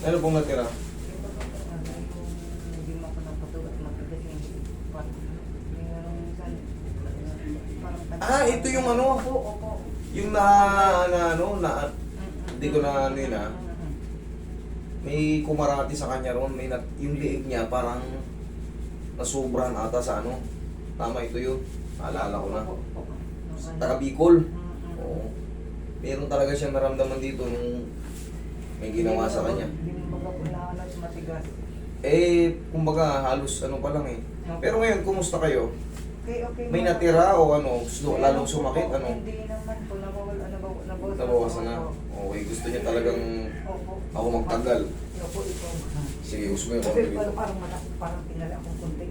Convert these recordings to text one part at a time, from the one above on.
Ano pong natira? Ah, ito yung ano? Opo, opo. Yung na, na ano, na, hindi ko na ano yun ah. May kumarati sa kanya ron, may nat, yung liig niya parang nasubrahan ata sa ano. Tama ito yun. Naalala ko na. Taga Bicol. Oo. Meron talaga siyang naramdaman dito nung may ginawa sa kanya. Baga pulahalas matigas. Eh, kumbaga halos ano pa lang eh. Pero ngayon, kumusta kayo? Okay, okay. May natira o ano, Hindi lalong sumakit, ano? Hindi naman po, nawawala, nabaw- nabawasan. Nabawasan na. Okay, gusto niya talagang ako magtagal. Sige, gusto mo yung Kasi konti parang, dito. parang, malaki, parang pinala akong kunti.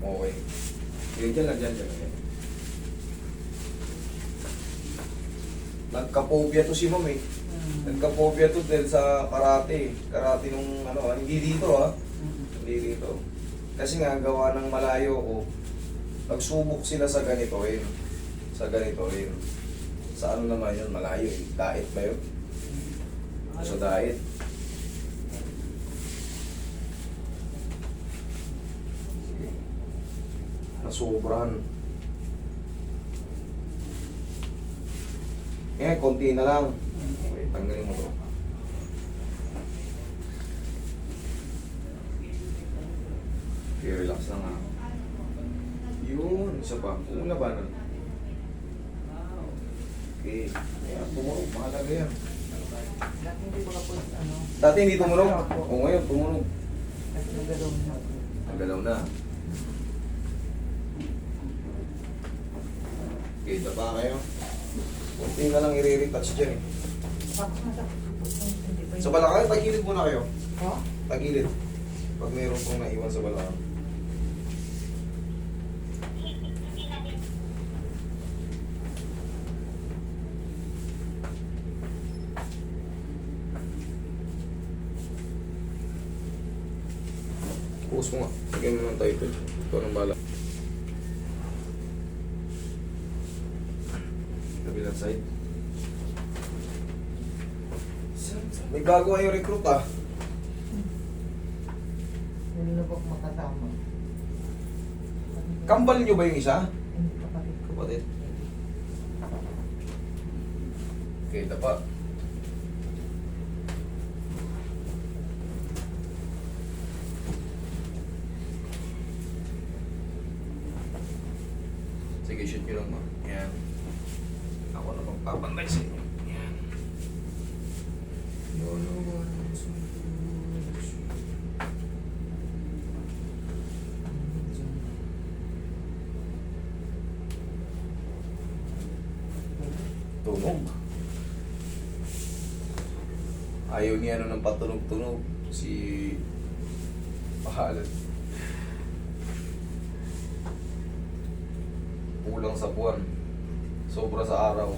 Okay. Sige, dyan lang, dyan, dyan. dyan. Nagka-phobia to si ma'am eh. Nagka-phobia to dahil sa karate. Karate nung ano, ah, hindi dito ah. Hmm. Hindi dito. Kasi nga, gawa ng malayo ko, nagsubok sila sa ganito eh. Sa ganito eh. Sa ano naman yun, malayo eh. Diet ba yun? Sa diet. Nasobrahan. Eh, konti na lang. Tanggalin mo to. Okay, relax lang ha. Yun, isa pa. Una ba nun? Okay. Kaya tumunog, mahalaga yan. Dati hindi ba po, ano, Dati hindi tumunog. O ngayon, tumunog. nagalaw na. Nagalaw na. Okay, pa kayo. Kunti na lang i-retouch dyan eh. Sa balakang, tagilid muna kayo. Oh? Tagilid. Pag mayroon pong naiwan sa balakang. Puso mo nga. Lagyan mo ng title. Ito ng bala. Kabilang side. May gagawa yung recruit ah. Hindi na po makasama. Kambal nyo ba yung isa? Hindi kapatid ko. Kapatid. Okay, dapat. Sige, shoot nyo lang ma. Yan. Ako na magpapantay sa inyo. Yan. Yun, Tunog. Ayaw niya ano ng patunog-tunog. Si Pahalat. Kulang sa buwan. Sobra sa araw.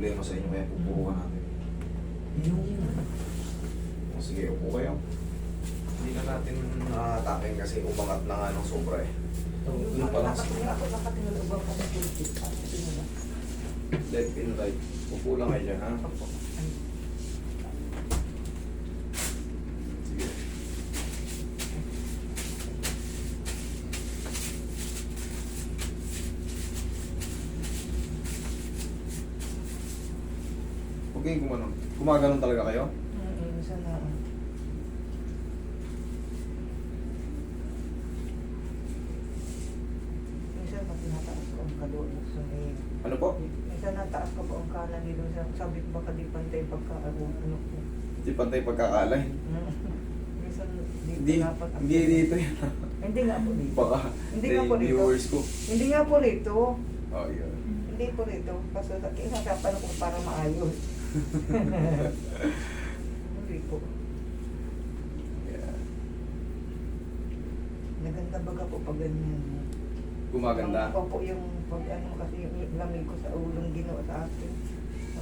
Problema sa inyo kaya pupurukan natin. Yung... Sige, upo kayo. Hindi na natin nakatakin kasi umangat na nga ng sobra eh. Yun pa lang. Left and right. Upo lang kayo dyan, ha? Opo. Okay, gumanon. Gumaganon talaga kayo? mm, minsan na. Minsan pag tinataas ko ang sa may Ano po? Minsan nataas ko po ang kanan dito sa sabi ko baka di pantay pagka ano ko. Hindi pantay pagkakalay. Minsan dito Hindi, na pag hindi dito yan. Hindi nga po dito. Baka, Hindi nga po dito. viewers ko. Hindi nga po rito. Oh, yun. Hindi po rito. Kasi kinakapan ko para maayos. Po. Yeah. Naganda baga po pag ganyan. Gumaganda. Ang po yung pag ano kasi yung lamig ko sa ulong ginawa sa akin.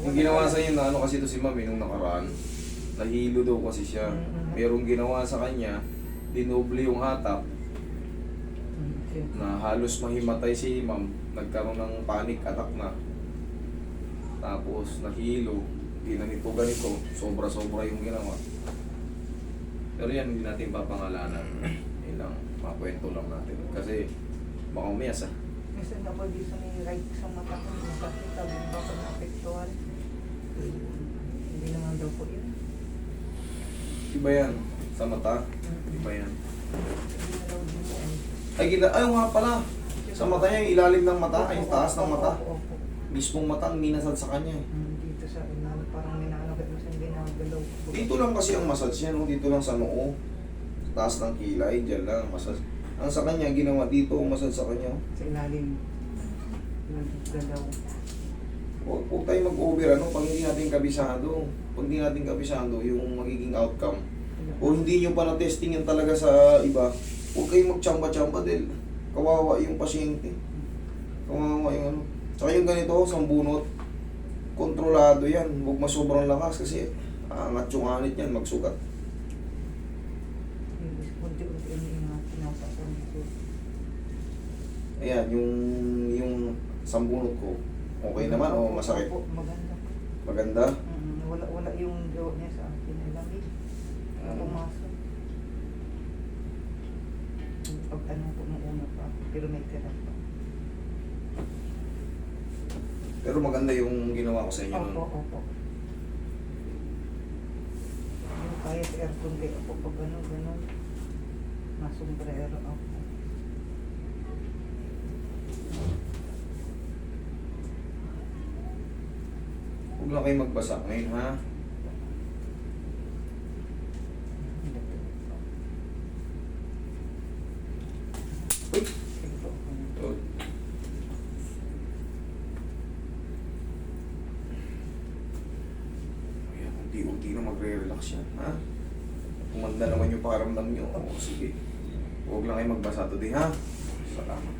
Yung ginawa sa inyo na ano kasi to si Mami nung nakaraan, nahilo daw kasi siya. Mm-mm. Merong ginawa sa kanya, dinoble yung hatak, Mm, na halos mahimatay si Ma'am, nagkaroon ng panic attack na. Tapos nahilo, ginanito ganito, sobra-sobra yung ginawa. Pero yan, hindi natin papangalanan. Yun lang, makwento lang natin. Kasi baka umiyas ah. Minsan na po di sa may right sa mata ko, masakit ko baka naapektuhan. Hindi naman daw po yun. Iba yan, sa mata, iba yan. Hindi. Ay, gina, ay nga pala. Sa mata niya, yung ilalim ng mata, ay yung taas ng mata. Mismong mata ang minasad sa kanya. eh. Mm, Dito sa inano, parang minaano kahit mas hindi ginagalaw ko. Dito lang kasi ang massage niya, no? dito lang sa noo. Sa taas ng kilay, dyan lang ang massage. Ang sa kanya, ginawa dito ang massage sa kanya. Sa ilalim. Nagalaw. Huwag huwag tayo mag-over, ano, pag hindi natin kabisado. Pag hindi natin kabisado, yung magiging outcome. O hindi nyo pa na-testing yan talaga sa iba, huwag kayong magtsamba-tsamba dahil kawawa yung pasyente. Kawawa yung ano. Tsaka yung ganito, sambunot, kontrolado yan. Huwag masobrang lakas kasi aangat yung anit yan, magsugat. Unti-unti yung ingat, pinapasan ko. Ayan, yung yung sambunot ko, okay naman o masakit? Opo, maganda. Maganda? Mm, wala wala yung gawa niya sa akin na lamig. Mm. Pumasok. Pag ano po nung una pa, pero may tira pa. Pero maganda yung ginawa ko sa inyo Opo, nun. opo. Yung kahit aircon kayo po pag ano, gano'n. Masombrero ako. Huwag lang kayo magbasa ngayon, ha? Uy! Sige po. Ito. Ayan, unti-unti magre-relax yan, ha? Kumanda naman yung pakiramdam nyo. O, sige. Huwag lang kayo magbasa today, ha? Salamat.